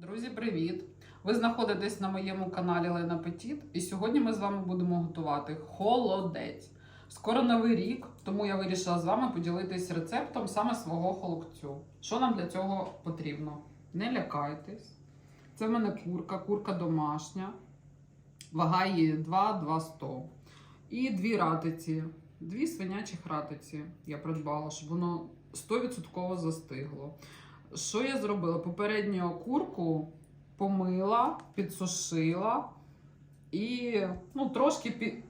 Друзі, привіт! Ви знаходитесь на моєму каналі Лена Петіт, і сьогодні ми з вами будемо готувати холодець. Скоро новий рік, тому я вирішила з вами поділитись рецептом саме свого холодцю. Що нам для цього потрібно? Не лякайтесь. Це в мене курка, курка домашня. Вага її 2-200. І дві ратиці. Дві свинячі ратиці я придбала, щоб воно 100% застигло. Що я зробила? Попередньо курку помила, підсушила і ну, трошки пі...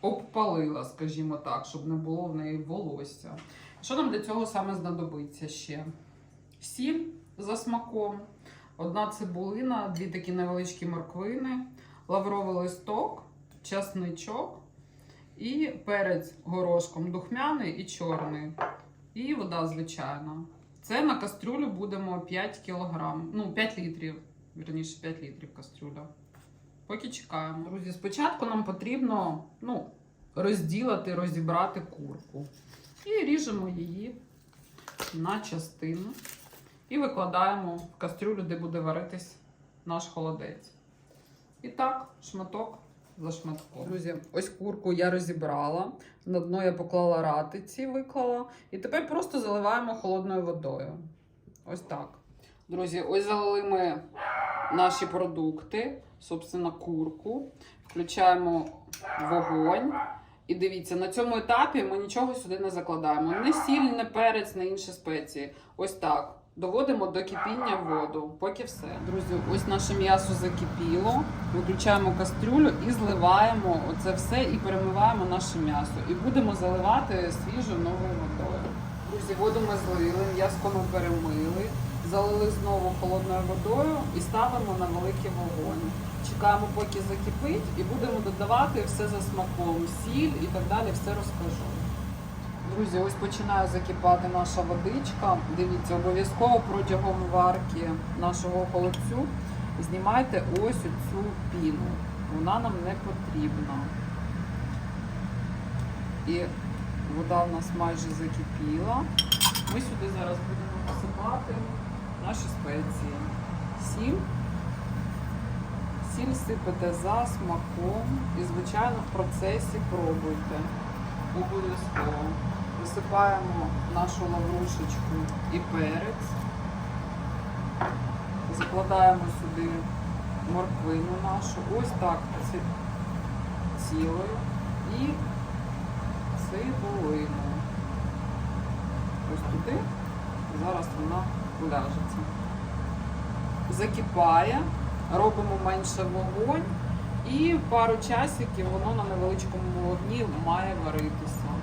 обпалила, скажімо так, щоб не було в неї волосся. Що нам для цього саме знадобиться ще? Сіль за смаком, одна цибулина, дві такі невеличкі морквини, лавровий листок, часничок і перець горошком духмяний і чорний. І вода звичайна. Це на кастрюлю будемо 5 кг, ну 5 літрів, вірніше 5 літрів кастрюля. Поки чекаємо. Друзі, спочатку нам потрібно ну, розділити, розібрати курку. І ріжемо її на частину. І викладаємо в кастрюлю, де буде варитись наш холодець. І так, шматок за. Друзі, ось курку я розібрала. На дно я поклала ратиці, виклала. І тепер просто заливаємо холодною водою. Ось так. Друзі, ось залили ми наші продукти, собственно, курку. Включаємо вогонь. І дивіться, на цьому етапі ми нічого сюди не закладаємо. Не сіль, не перець, не інші спеції. Ось так. Доводимо до кипіння воду, поки все. Друзі, ось наше м'ясо закипіло. Виключаємо кастрюлю і зливаємо оце все і перемиваємо наше м'ясо. І будемо заливати свіжою новою водою. Друзі, воду ми злили, м'яско ми перемили, залили знову холодною водою і ставимо на великий вогонь. Чекаємо, поки закипить, і будемо додавати все за смаком, сіль і так далі, все розкажу. Друзі, ось починає закипати наша водичка. Дивіться, обов'язково протягом варки нашого холодцю знімайте ось цю піну. Вона нам не потрібна. І вода в нас майже закипіла. Ми сюди зараз будемо посипати наші спеції. Сіль. Сіль сипете за смаком і, звичайно, в процесі пробуйте. Обов'язково. Висипаємо нашу лаврушечку і перець. Закладаємо сюди морквину нашу. Ось так цілою. І цибулину. Ось туди. Зараз вона уляжеться. Закипає, робимо менше вогонь. І пару часиків воно на невеличкому вогні має варитися.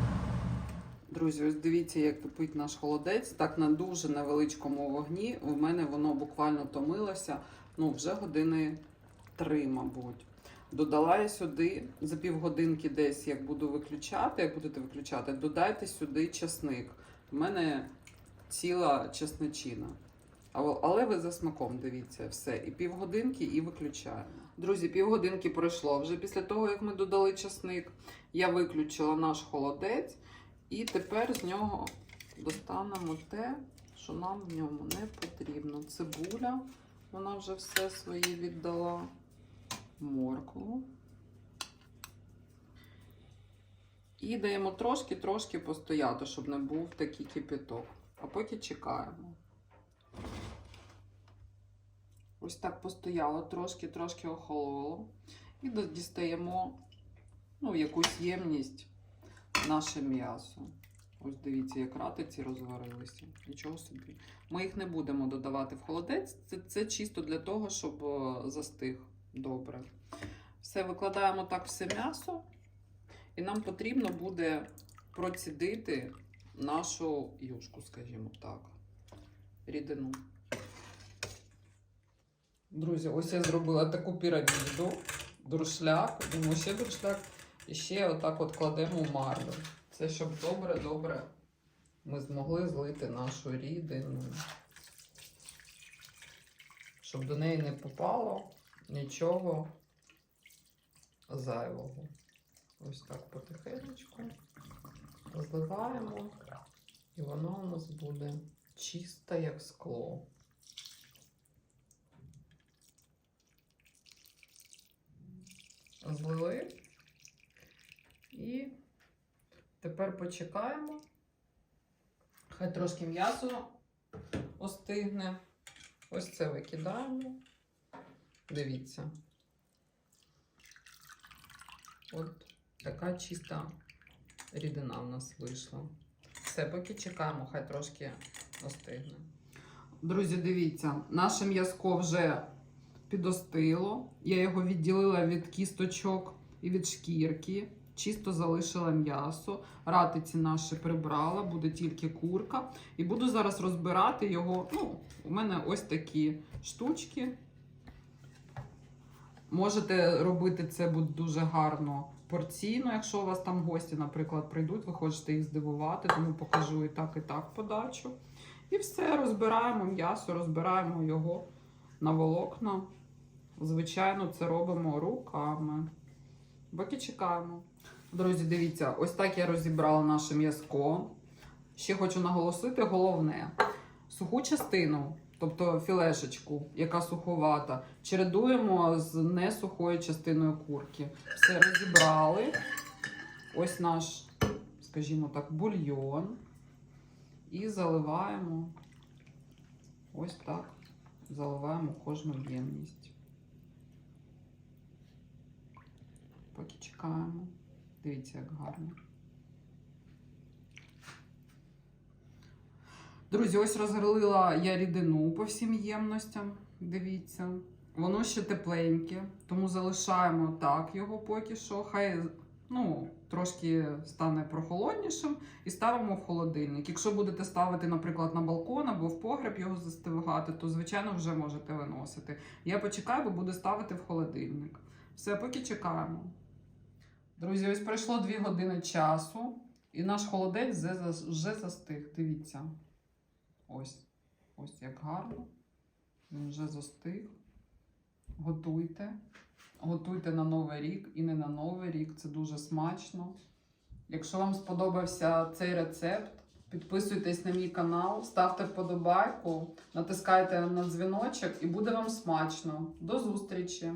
Друзі, ось дивіться, як кипить наш холодець. Так на дуже невеличкому вогні. У мене воно буквально томилося ну, вже години три, мабуть. Додала я сюди за півгодинки десь, як буду виключати, як будете виключати, додайте сюди часник. У мене ціла чесничина. Але ви за смаком дивіться все. І півгодинки, і виключаємо. Друзі, півгодинки пройшло. Вже після того, як ми додали часник, я виключила наш холодець. І тепер з нього достанемо те, що нам в ньому не потрібно. Цибуля, вона вже все своє віддала. Моркву. І даємо трошки-трошки постояти, щоб не був такий кипяток. А поки чекаємо. Ось так постояло, трошки-трошки охололо. І дістаємо ну, якусь ємність наше м'ясо. Ось дивіться, як ратиці розварилися. Нічого собі. Ми їх не будемо додавати в холодець. Це, це чисто для того, щоб застиг добре. Все, викладаємо так все м'ясо, і нам потрібно буде процідити нашу юшку, скажімо так, рідину. Друзі, ось я зробила таку піраміду, дуршляк, думаю, ще дуршляк. І ще отак от кладемо марлю. Це щоб добре-добре ми змогли злити нашу рідину, щоб до неї не попало нічого зайвого. Ось так потихенечку розливаємо, і воно у нас буде чисте, як скло. Злили. І тепер почекаємо. Хай трошки м'ясо остигне. Ось це викидаємо. Дивіться. От така чиста рідина в нас вийшла. Все, поки чекаємо, хай трошки остигне. Друзі, дивіться, наше м'язко вже підостило. Я його відділила від кісточок і від шкірки. Чисто залишила м'ясо. Ратиці наші прибрала, буде тільки курка. І буду зараз розбирати його. Ну, у мене ось такі штучки. Можете робити це буде дуже гарно порційно, якщо у вас там гості, наприклад, прийдуть, ви хочете їх здивувати, тому покажу і так, і так подачу. І все, розбираємо м'ясо, розбираємо його на волокна. Звичайно, це робимо руками. Поки чекаємо. Друзі, дивіться, ось так я розібрала наше м'язко. Ще хочу наголосити головне: суху частину, тобто філешечку, яка суховата, чередуємо з несухою частиною курки. Все розібрали. Ось наш, скажімо так, бульйон. І заливаємо ось так. Заливаємо кожну ємність. Поки чекаємо. Дивіться, як гарно. Друзі, ось розгрілила я рідину по всім ємностям. Дивіться. Воно ще тепленьке, тому залишаємо так його поки що. Хай ну, трошки стане прохолоднішим і ставимо в холодильник. Якщо будете ставити, наприклад, на балкон або в погреб його застигати, то звичайно вже можете виносити. Я почекаю, бо буду ставити в холодильник. Все, поки чекаємо. Друзі, ось пройшло 2 години часу, і наш холодець вже застиг. Дивіться. Ось. Ось як гарно. Він вже застиг. Готуйте. Готуйте на Новий рік і не на Новий рік. Це дуже смачно. Якщо вам сподобався цей рецепт, підписуйтесь на мій канал, ставте вподобайку, натискайте на дзвіночок і буде вам смачно. До зустрічі!